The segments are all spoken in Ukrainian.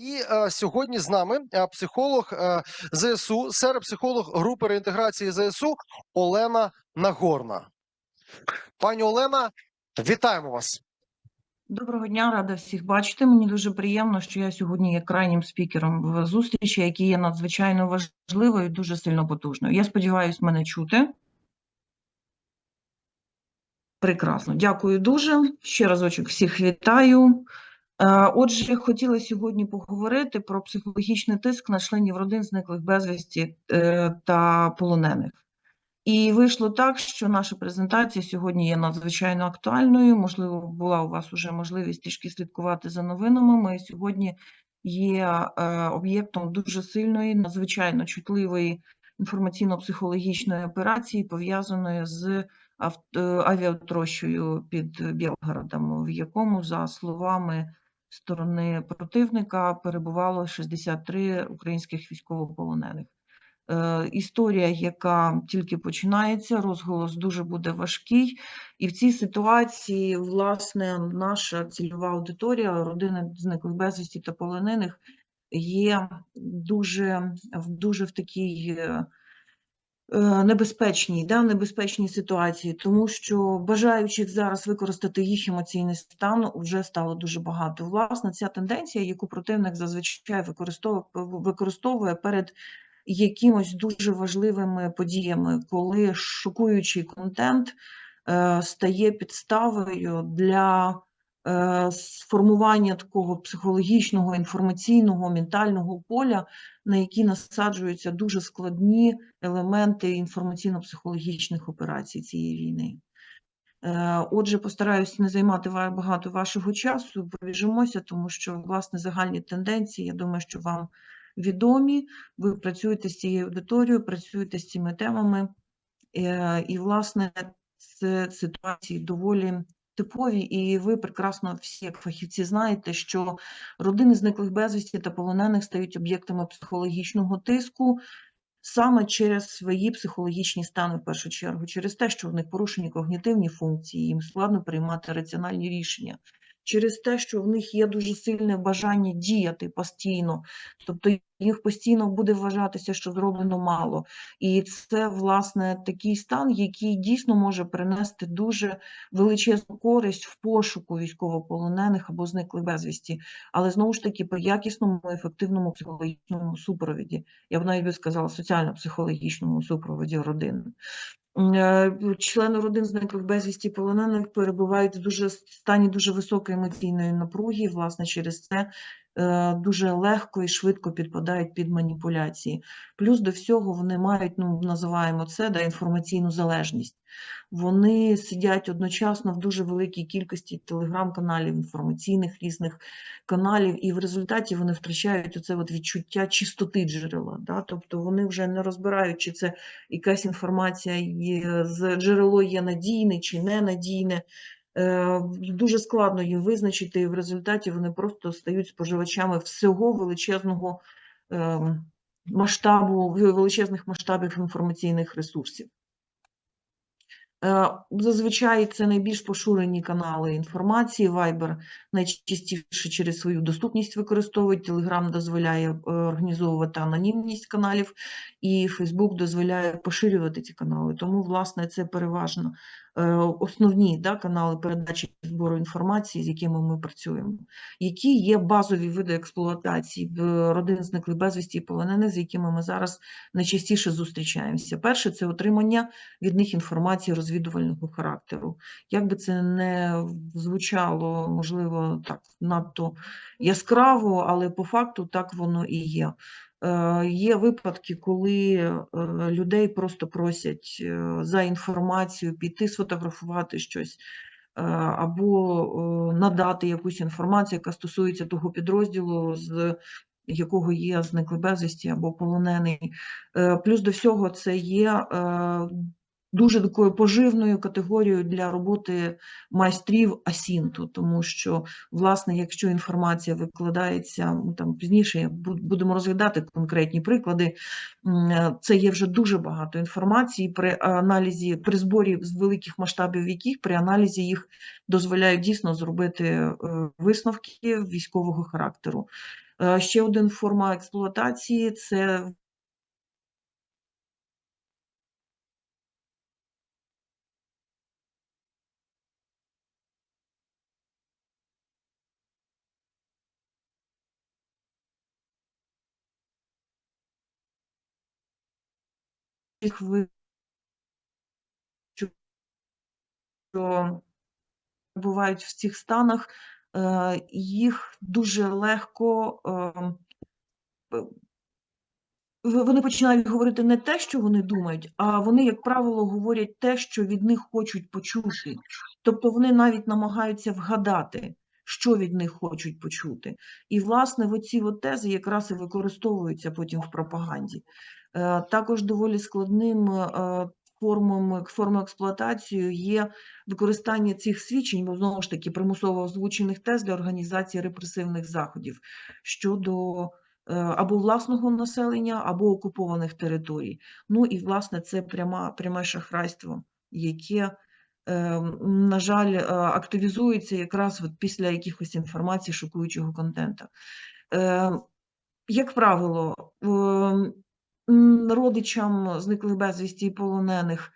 І е, сьогодні з нами е, психолог е, ЗСУ, серед психолог групи реінтеграції ЗСУ Олена Нагорна. Пані Олена, вітаємо вас. Доброго дня, рада всіх бачити. Мені дуже приємно, що я сьогодні є крайнім спікером в зустрічі, який є надзвичайно важливою і дуже сильно потужною. Я сподіваюся, мене чути. Прекрасно, дякую дуже. Ще разочок всіх вітаю. Е, Отже, хотіла сьогодні поговорити про психологічний тиск на членів родин зниклих безвісті е, та полонених. І вийшло так, що наша презентація сьогодні є надзвичайно актуальною. Можливо, була у вас уже можливість трішки слідкувати за новинами. Ми сьогодні є е, об'єктом дуже сильної, надзвичайно чутливої інформаційно-психологічної операції, пов'язаної з е, під Білгородом, в якому, за словами сторони противника, перебувало 63 українських військовополонених. Е, історія, яка тільки починається, розголос дуже буде важкий. І в цій ситуації, власне, наша цільова аудиторія, родини зниклих безвісті та полонених, є дуже, дуже в такій е, небезпечній, да, небезпечній ситуації, тому що бажаючих зараз використати їх емоційний стан вже стало дуже багато. Власне, ця тенденція, яку противник зазвичай використовує, використовує перед якимось дуже важливими подіями, коли шокуючий контент е, стає підставою для е, сформування такого психологічного, інформаційного, ментального поля, на які насаджуються дуже складні елементи інформаційно-психологічних операцій цієї війни. Е, Отже, постараюся не займати багато вашого часу, пробіжимося, тому що власне загальні тенденції, я думаю, що вам відомі. Ви працюєте з цією аудиторією, працюєте з цими темами, е, і, власне, це ситуації доволі типові, і ви прекрасно всі, як фахівці, знаєте, що родини зниклих безвісті та полонених стають об'єктами психологічного тиску. Саме через свої психологічні стани, в першу чергу, через те, що в них порушені когнітивні функції, їм складно приймати раціональні рішення, через те, що в них є дуже сильне бажання діяти постійно, тобто їх постійно буде вважатися, що зроблено мало. І це, власне, такий стан, який дійсно може принести дуже величезну користь в пошуку військовополонених або зниклих безвісті, але знову ж таки при якісному, ефективному психологічному супровіді. Я б навіть би сказала, соціально-психологічному супроводі родини. Е, Члени родин зниклих безвісті полонених перебувають в дуже стані дуже високої емоційної напруги. Власне, через це дуже легко і швидко підпадають під маніпуляції. Плюс до всього вони мають, ну називаємо це да, інформаційну залежність. Вони сидять одночасно в дуже великій кількості телеграм-каналів, інформаційних різних каналів, і в результаті вони втрачають оце от відчуття чистоти джерела. Да? Тобто вони вже не розбирають, чи це якась інформація з джерело є надійне чи ненадійне. Е, Дуже складно їм визначити, і в результаті вони просто стають споживачами всього величезного ем, масштабу, величезних масштабів інформаційних ресурсів. Е, Зазвичай це найбільш поширені канали інформації. Viber найчастіше через свою доступність використовують. Telegram дозволяє е, організовувати анонімність каналів, і Facebook дозволяє поширювати ці канали. Тому, власне, це переважно е, основні да, канали передачі збору інформації, з якими ми працюємо. Які є базові види експлуатації родин зниклих безвісті і полонених, з якими ми зараз найчастіше зустрічаємося? Перше це отримання від них інформації розвідувального характеру. Як би це не звучало, можливо, так надто яскраво, але по факту так воно і є. Е, Є випадки, коли е, людей просто просять е, за інформацію піти сфотографувати щось або надати якусь інформацію, яка стосується того підрозділу, з якого є зниклий безвісті або полонений. Плюс до всього це є дуже такою поживною категорією для роботи майстрів асінту, тому що, власне, якщо інформація викладається ну, там пізніше, будемо розглядати конкретні приклади. Це є вже дуже багато інформації при аналізі, при зборі з великих масштабів яких при аналізі їх дозволяють дійсно зробити е, висновки військового характеру. Е, Ще один форма експлуатації це що бувають в цих станах, е, їх дуже легко е, в- вони починають говорити не те, що вони думають, а вони, як правило, говорять те, що від них хочуть почути. Тобто вони навіть намагаються вгадати, що від них хочуть почути. І, власне, оці тези якраз і використовуються потім в пропаганді. Е, Також доволі складним е, формом, формою експлуатації є використання цих свідчень, бо знову ж таки примусово озвучених тез для організації репресивних заходів щодо е, або власного населення, або окупованих територій. Ну і власне це пряма, пряме шахрайство, яке, е, на жаль, активізується якраз от після якихось інформацій шокуючого контенту. Як правило, родичам зниклих безвісті і полонених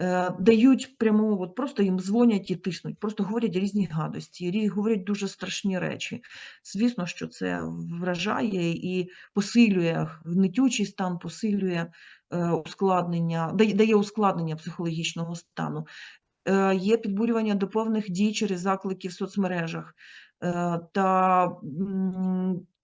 е, дають пряму, от просто їм дзвонять і тиснуть, просто говорять різні гадості, говорять дуже страшні речі. Звісно, що це вражає і посилює гнетючий стан, посилює е, ускладнення, дає, ускладнення психологічного стану. Е, Є підбурювання до певних дій через заклики в соцмережах та,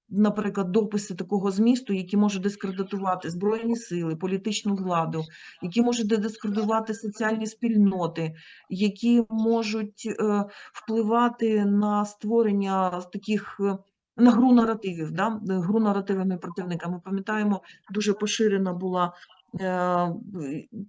наприклад, дописи такого змісту, які можуть дискредитувати збройні сили, політичну владу, які можуть дискредитувати соціальні спільноти, які можуть е, впливати на створення таких. е, На гру наративів, да? гру наративами противника. Ми пам'ятаємо, дуже поширена була е,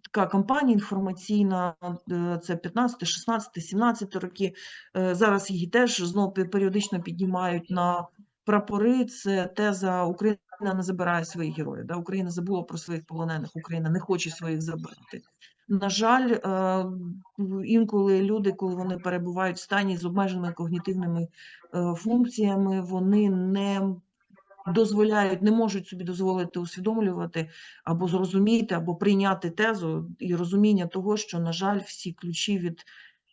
така кампанія інформаційна, е, це 15, 16, 17 роки. Е, Зараз її теж знову періодично піднімають на прапори. Це теза Україна не забирає своїх героїв. Да? Україна забула про своїх полонених, Україна не хоче своїх забрати. На жаль, е, інколи люди, коли вони перебувають в стані з обмеженими когнітивними е, функціями, вони не дозволяють, не можуть собі дозволити усвідомлювати або зрозуміти, або прийняти тезу і розуміння того, що, на жаль, всі ключі від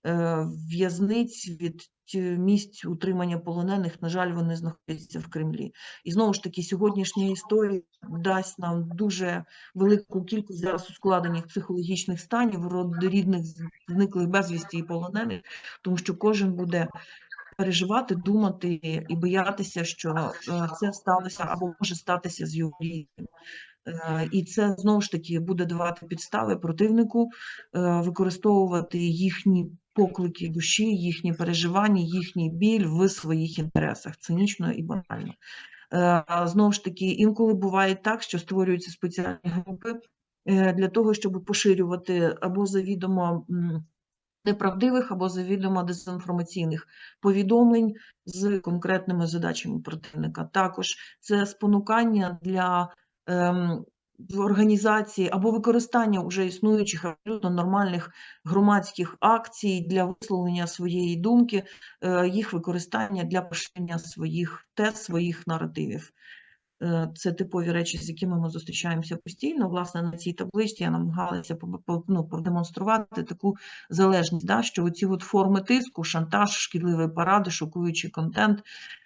е, в'язниць, від місць утримання полонених, на жаль, вони знаходяться в Кремлі. І знову ж таки, сьогоднішня історія дасть нам дуже велику кількість зараз ускладнених психологічних станів рідних зниклих безвісті і полонених, тому що кожен буде переживати, думати і боятися, що е, це сталося або може статися з його рідним. Е, І це знову ж таки буде давати підстави противнику е, використовувати їхні поклики душі, їхні переживання, їхній біль в своїх інтересах, цинічно і банально. Е, Знову ж таки, інколи буває так, що створюються спеціальні групи е, для того, щоб поширювати або завідомо неправдивих, або завідомо дезінформаційних повідомлень з конкретними задачами противника. Також це спонукання для ем, в організації або використання вже існуючих абсолютно нормальних громадських акцій для висловлення своєї думки, е, їх використання для поширення своїх тез, своїх наративів. Е, Це типові речі, з якими ми зустрічаємося постійно. Власне, на цій табличці я намагалася ну, продемонструвати таку залежність, да, що оці от форми тиску, шантаж, шкідливі паради, шокуючий контент,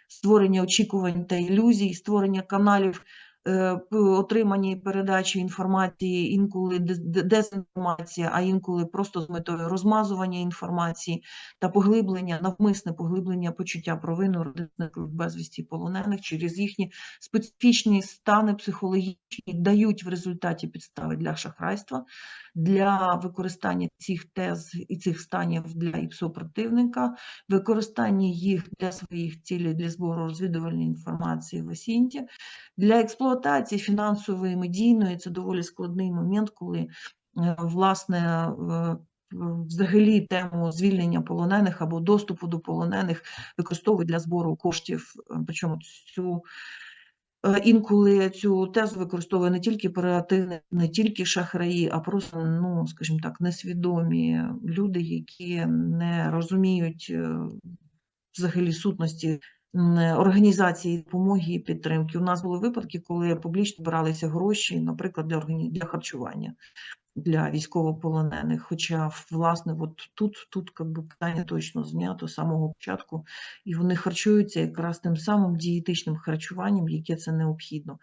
створення очікувань та ілюзій, створення каналів е, отримання і передачі інформації, інколи дезінформація, а інколи просто з метою розмазування інформації та поглиблення, навмисне поглиблення почуття провини родин зниклих безвісті полонених через їхні специфічні стани психологічні дають в результаті підстави для шахрайства, для використання цих тез і цих станів для ІПСО противника, використання їх для своїх цілей для збору розвідувальної інформації в Осінті, для експлуатації фінансової медійної. Це доволі складний момент, коли е, власне. е, Взагалі тему звільнення полонених або доступу до полонених використовують для збору коштів. Причому цю е, інколи цю тезу використовує не тільки оперативники, не тільки шахраї, а просто, ну скажімо так, несвідомі люди, які не розуміють е, взагалі сутності організації допомоги і підтримки. У нас були випадки, коли публічно бралися гроші, наприклад, для органі... для харчування для військовополонених. Хоча, власне, от тут, тут би, питання точно знято з самого початку, і вони харчуються якраз тим самим дієтичним харчуванням, яке це необхідно.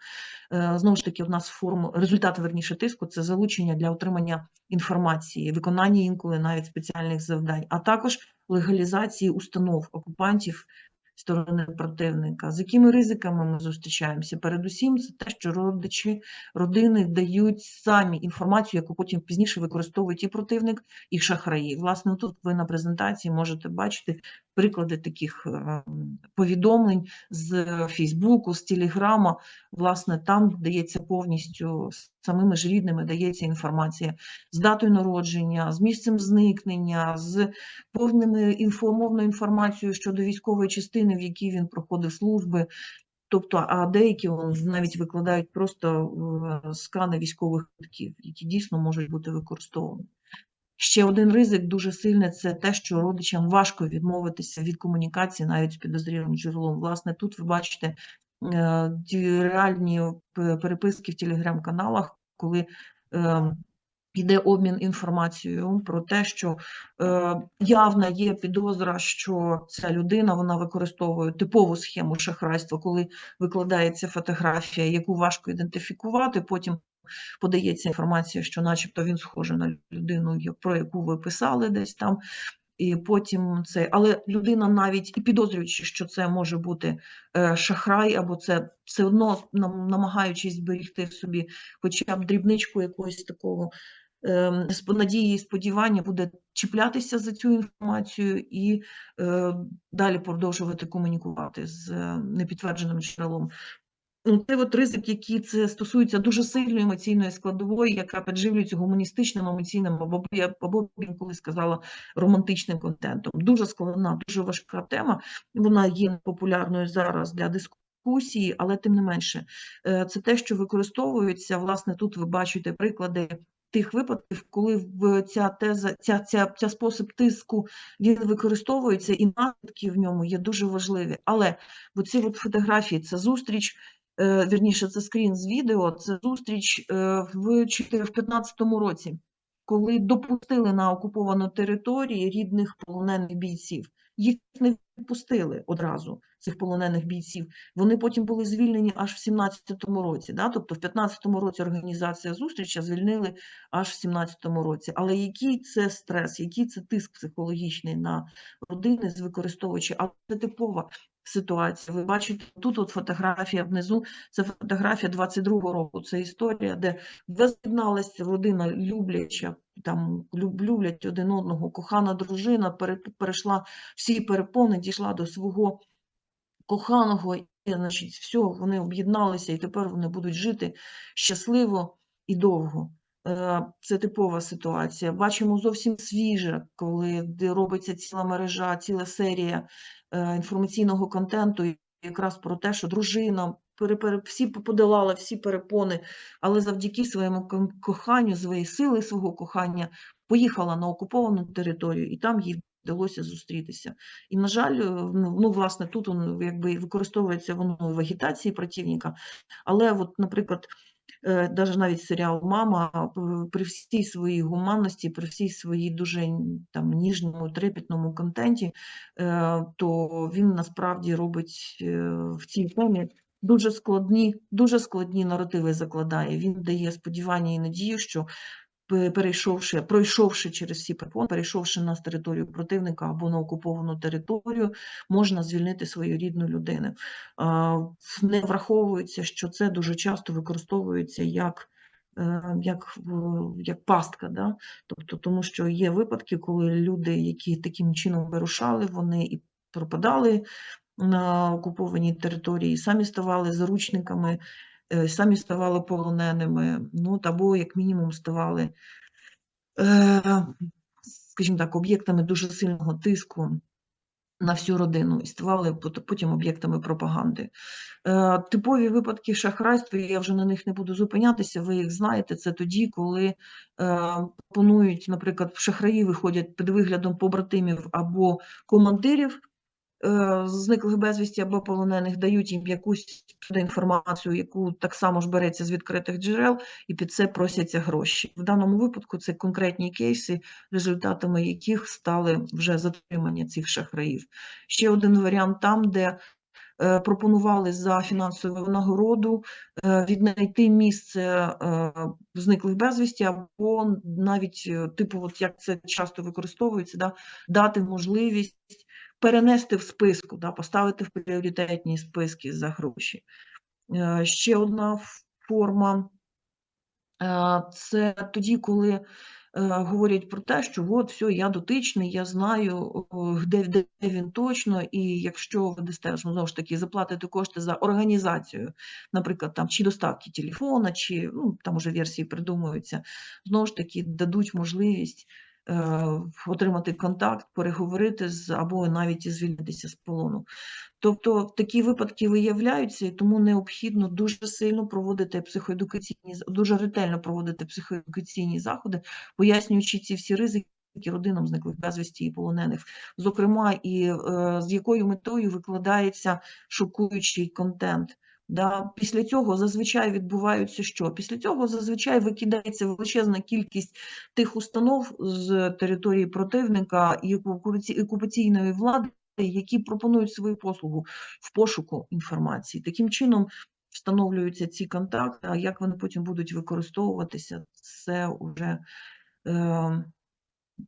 Е, Знову ж таки, в нас форм результат верніше тиску це залучення для отримання інформації, виконання інколи навіть спеціальних завдань, а також легалізації установ окупантів сторони противника. З якими ризиками ми зустрічаємося? Передусім, це те, що родичі родини дають самі інформацію, яку потім пізніше використовують і противник, і шахраї. Власне, тут ви на презентації можете бачити приклади таких е, повідомлень з Фейсбуку, з Телеграма. Власне, там дається повністю самими ж рідними дається інформація з датою народження, з місцем зникнення, з повними інформовною інформацією щодо військової частини, в якій він проходив служби. Тобто, а деякі навіть викладають просто е, скани військових квитків, які дійсно можуть бути використовані. Ще один ризик дуже сильний це те, що родичам важко відмовитися від комунікації навіть з підозрілим джерелом. Власне, тут ви бачите ті реальні переписки в телеграм-каналах, коли е, йде обмін інформацією про те, що е, явна є підозра, що ця людина вона використовує типову схему шахрайства, коли викладається фотографія, яку важко ідентифікувати. Потім подається інформація, що, начебто, він схожий на людину, про яку ви писали десь там. І потім це, але людина навіть і підозрюючи, що це може бути е, шахрай, або це все одно нам- намагаючись зберігти в собі хоча б дрібничку якогось такого ем, надії і сподівання, буде чіплятися за цю інформацію і е, далі продовжувати комунікувати з е, непідтвердженим джерелом. Ну, Це от ризик, який це стосується дуже сильної емоційної складової, яка підживлюється гуманістичним емоційним, або я або б інколи сказала романтичним контентом. Дуже складна, дуже важка тема. Вона є популярною зараз для дискусії, але тим не менше, е, це те, що використовується. Власне, тут ви бачите приклади. Тих випадків, коли в ця теза, ця, ця, ця спосіб тиску він використовується, і наслідки в ньому є дуже важливі. Але оці от фотографії це зустріч вірніше, це скрін з відео, це зустріч е, в 2015 році, коли допустили на окуповану територію рідних полонених бійців. Їх не відпустили одразу, цих полонених бійців. Вони потім були звільнені аж в 17-му році. Да? Тобто в 15-му році організація зустрічі звільнили аж в 17-му році. Але який це стрес, який це тиск психологічний на родини з використовуючи, але це типова ситуація. Ви бачите, тут от фотографія внизу, це фотографія 22-го року. Це історія, де воз'єдналася родина любляча, там люб- люблять один одного, кохана дружина перейшла всі перепони, дійшла до свого коханого, і, значить, все, вони об'єдналися, і тепер вони будуть жити щасливо і довго. Е, Це типова ситуація. Бачимо зовсім свіже, коли робиться ціла мережа, ціла серія е, інформаційного контенту, якраз про те, що дружина всі подолала всі перепони, але завдяки своєму коханню, своєї сили свого кохання, поїхала на окуповану територію, і там їй вдалося зустрітися. І, на жаль, е, ну, ну, власне, тут якби використовується воно в агітації противника, але, от, наприклад, даже навіть серіал Мама е, при всій своїй гуманності, при всій своїй дуже там ніжному, трепетному контенті, е, то він насправді робить е, в цій темі дуже складні, дуже складні наративи закладає. Він дає сподівання і надію, що перейшовши, пройшовши через всі перепони, перейшовши на територію противника або на окуповану територію, можна звільнити свою рідну людину. Не враховується, що це дуже часто використовується як. е, Як, як пастка, да? тобто, тому що є випадки, коли люди, які таким чином вирушали, вони і пропадали на окупованій території, і самі ставали заручниками, самі ставали полоненими, ну або як мінімум ставали, е, скажімо так, об'єктами дуже сильного тиску на всю родину і ставали потім об'єктами пропаганди. Е, Типові випадки шахрайства, я вже на них не буду зупинятися, ви їх знаєте, це тоді, коли е, пропонують, наприклад, шахраї виходять під виглядом побратимів або командирів е, зниклих безвісті або полонених дають їм якусь інформацію, яку так само ж береться з відкритих джерел, і під це просяться гроші. В даному випадку це конкретні кейси, результатами яких стали вже затримання цих шахраїв. Ще один варіант там, де е, пропонували за фінансову нагороду е, віднайти місце е, зниклих безвісті, або навіть е, типу, от як це часто використовується, да, дати можливість перенести в списку, да, поставити в пріоритетні списки за гроші. Е, Ще одна форма е, це тоді, коли е, говорять про те, що от все, я дотичний, я знаю, де, де він точно, і якщо ви дасте знову ж таки заплатити кошти за організацію, наприклад, там чи доставки телефона, чи ну там уже версії придумуються, знову ж таки дадуть можливість отримати контакт, переговорити з або навіть звільнитися з полону. Тобто такі випадки виявляються, і тому необхідно дуже сильно проводити психоедукаційні, дуже ретельно проводити психоедукаційні заходи, пояснюючи ці всі ризики родинам зниклих безвісті і полонених, зокрема, і е, з якою метою викладається шокуючий контент. Да, після цього зазвичай відбуваються що? Після цього зазвичай викидається величезна кількість тих установ з території противника і окупаційної влади, які пропонують свою послугу в пошуку інформації. Таким чином встановлюються ці контакти, а як вони потім будуть використовуватися, це вже е,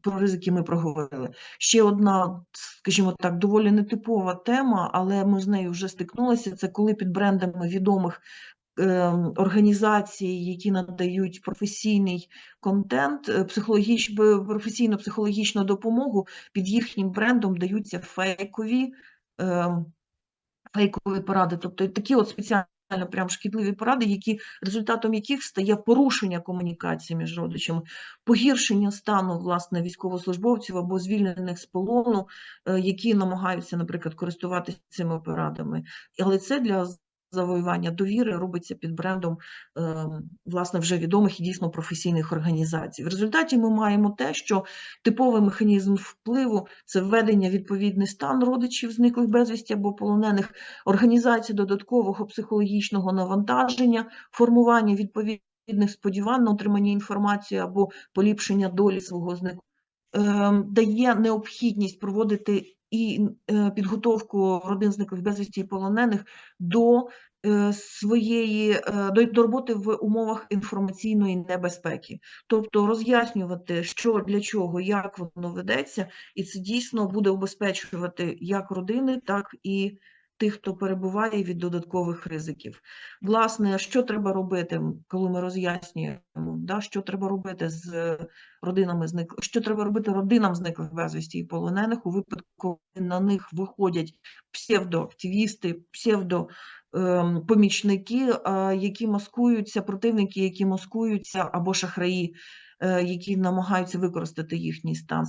про ризики ми проговорили. Ще одна, скажімо так, доволі нетипова тема, але ми з нею вже стикнулися. Це коли під брендами відомих е, організацій, які надають професійний контент, е, психологіч, б- професійно-психологічну допомогу, під їхнім брендом даються фейкові, е, фейкові поради. Тобто такі от спеціально прям шкідливі поради, які результатом яких стає порушення комунікації між родичами, погіршення стану власне військовослужбовців або звільнених з полону, е, які намагаються, наприклад, користуватися цими порадами. Але це для завоювання довіри робиться під брендом е, власне вже відомих і дійсно професійних організацій. В результаті ми маємо те, що типовий механізм впливу це введення відповідний стан родичів зниклих безвісті або полонених, організація додаткового психологічного навантаження, формування відповідних сподівань на отримання інформації або поліпшення долі свого зниклого ем, дає необхідність проводити і е, підготовку родин зниклих безвісті і полонених до е, своєї е, до, роботи в умовах інформаційної небезпеки, тобто роз'яснювати, що для чого, як воно ведеться, і це дійсно буде убезпечувати як родини, так і тих, хто перебуває від додаткових ризиків. Власне, що треба робити, коли ми роз'яснюємо, да, що треба робити з родинами зниклих, що треба робити родинам зниклих безвісті і полонених у випадку, коли на них виходять псевдоактивісти, псевдо ем, помічники, які маскуються, противники, які маскуються, або шахраї, е, які намагаються використати їхній стан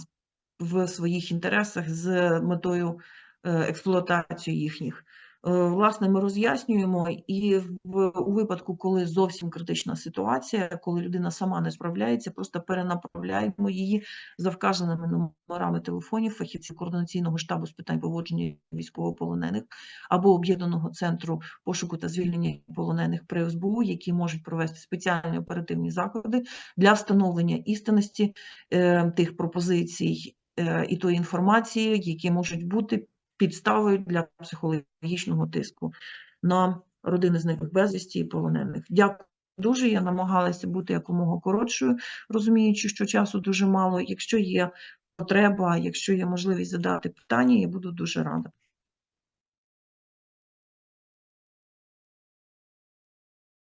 в своїх інтересах з метою е, експлуатації їхніх. Е, Власне, ми роз'яснюємо, і в у випадку, коли зовсім критична ситуація, коли людина сама не справляється, просто перенаправляємо її за вказаними номерами телефонів фахівців координаційного штабу з питань поводження військовополонених або об'єднаного центру пошуку та звільнення полонених при СБУ, які можуть провести спеціальні оперативні заходи для встановлення істинності е, тих пропозицій е, і тої інформації, які можуть бути підставою для психологічного тиску на родини зниклих безвісті і полонених. Дякую дуже. Я намагалася бути якомога коротшою, розуміючи, що часу дуже мало. Якщо є потреба, якщо є можливість задати питання, я буду дуже рада.